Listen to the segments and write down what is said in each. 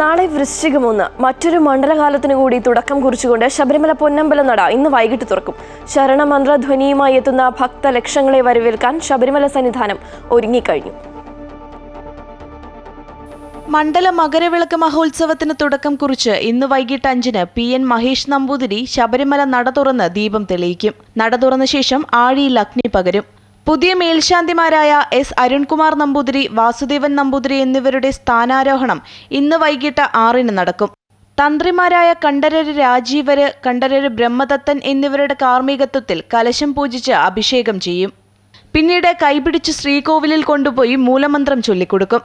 നാളെ വൃശ്ചികം ഒന്ന് മറ്റൊരു മണ്ഡലകാലത്തിന് കൂടി തുടക്കം കുറിച്ചുകൊണ്ട് ശബരിമല പൊന്നമ്പല നട ഇന്ന് വൈകിട്ട് തുറക്കും. ശരണമന്ത്രധ്വനിയുമായി എത്തുന്ന ഭക്ത ലക്ഷങ്ങളെ വരവേൽക്കാൻ ശബരിമല സന്നിധാനം ഒരുങ്ങിക്കഴിഞ്ഞു. മണ്ഡല മകരവിളക്ക് മഹോത്സവത്തിന് തുടക്കം കുറിച്ച് ഇന്ന് വൈകിട്ട് അഞ്ചിന് പി എൻ മഹേഷ് നമ്പൂതിരി ശബരിമല നട തുറന്ന് ദീപം തെളിയിക്കും. നട തുറന്ന ശേഷം ആഴിയിൽ അഗ്നി പകരും. പുതിയ മേൽശാന്തിമാരായ എസ് അരുൺകുമാർ നമ്പൂതിരി വാസുദേവൻ നമ്പൂതിരി എന്നിവരുടെ സ്ഥാനാരോഹണം ഇന്ന് വൈകിട്ട് ആറിന് നടക്കും. തന്ത്രിമാരായ കണ്ഠരര് രാജീവര് കണ്ഠരര് ബ്രഹ്മദത്തൻ എന്നിവരുടെ കാർമ്മികത്വത്തിൽ കലശം പൂജിച്ച് അഭിഷേകം ചെയ്യും. പിന്നീട് കൈപിടിച്ച് ശ്രീകോവിലിൽ കൊണ്ടുപോയി മൂലമന്ത്രം ചൊല്ലിക്കൊടുക്കും.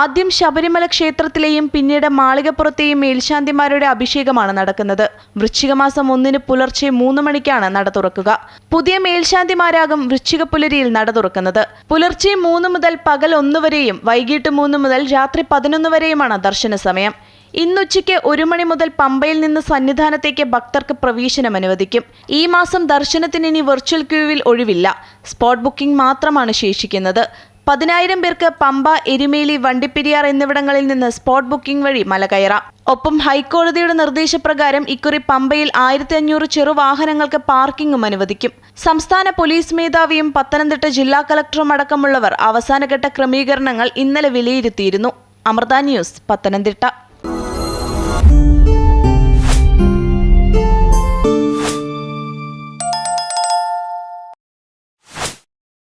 ആദ്യം ശബരിമല ക്ഷേത്രത്തിലെയും പിന്നീട് മാളികപ്പുറത്തെയും മേൽശാന്തിമാരുടെ അഭിഷേകമാണ് നടക്കുന്നത്. വൃശ്ചികമാസം ഒന്നിന് പുലർച്ചെ മൂന്ന് മണിക്കാണ് നട തുറക്കുക. പുതിയ മേൽശാന്തിമാരാകും വൃശ്ചിക പുലരിയിൽ നട തുറക്കുന്നത്. പുലർച്ചെ മൂന്ന് മുതൽ പകൽ ഒന്ന് വരെയും വൈകിട്ട് മൂന്ന് മുതൽ രാത്രി പതിനൊന്ന് വരെയുമാണ് ദർശന സമയം ഇന്നുച്ചയ്ക്ക് ഒരു മണി മുതൽ പമ്പയിൽ നിന്ന് സന്നിധാനത്തേക്ക് ഭക്തർക്ക് പ്രവേശനം അനുവദിക്കും. ഈ മാസം ദർശനത്തിന് ഇനി വെർച്വൽ ക്യൂവിൽ ഒഴിവില്ല. സ്പോട്ട് ബുക്കിംഗ് മാത്രമാണ് ശേഷിക്കുന്നത്. പതിനായിരം പേർക്ക് പമ്പ എരുമേലി വണ്ടിപ്പെരിയാർ എന്നിവിടങ്ങളിൽ നിന്ന് സ്പോട്ട് ബുക്കിംഗ് വഴി മല കയറാം. ഒപ്പം ഹൈക്കോടതിയുടെ നിർദ്ദേശപ്രകാരം ഇക്കുറി പമ്പയിൽ ആയിരത്തി അഞ്ഞൂറ് ചെറുവാഹനങ്ങൾക്ക് പാർക്കിംഗും അനുവദിക്കും. സംസ്ഥാന പോലീസ് മേധാവിയും പത്തനംതിട്ട ജില്ലാ കളക്ടറും അടക്കമുള്ളവർ അവസാനഘട്ട ക്രമീകരണങ്ങൾ ഇന്നലെ വിലയിരുത്തിയിരുന്നു. അമൃത ന്യൂസ് പത്തനംതിട്ട.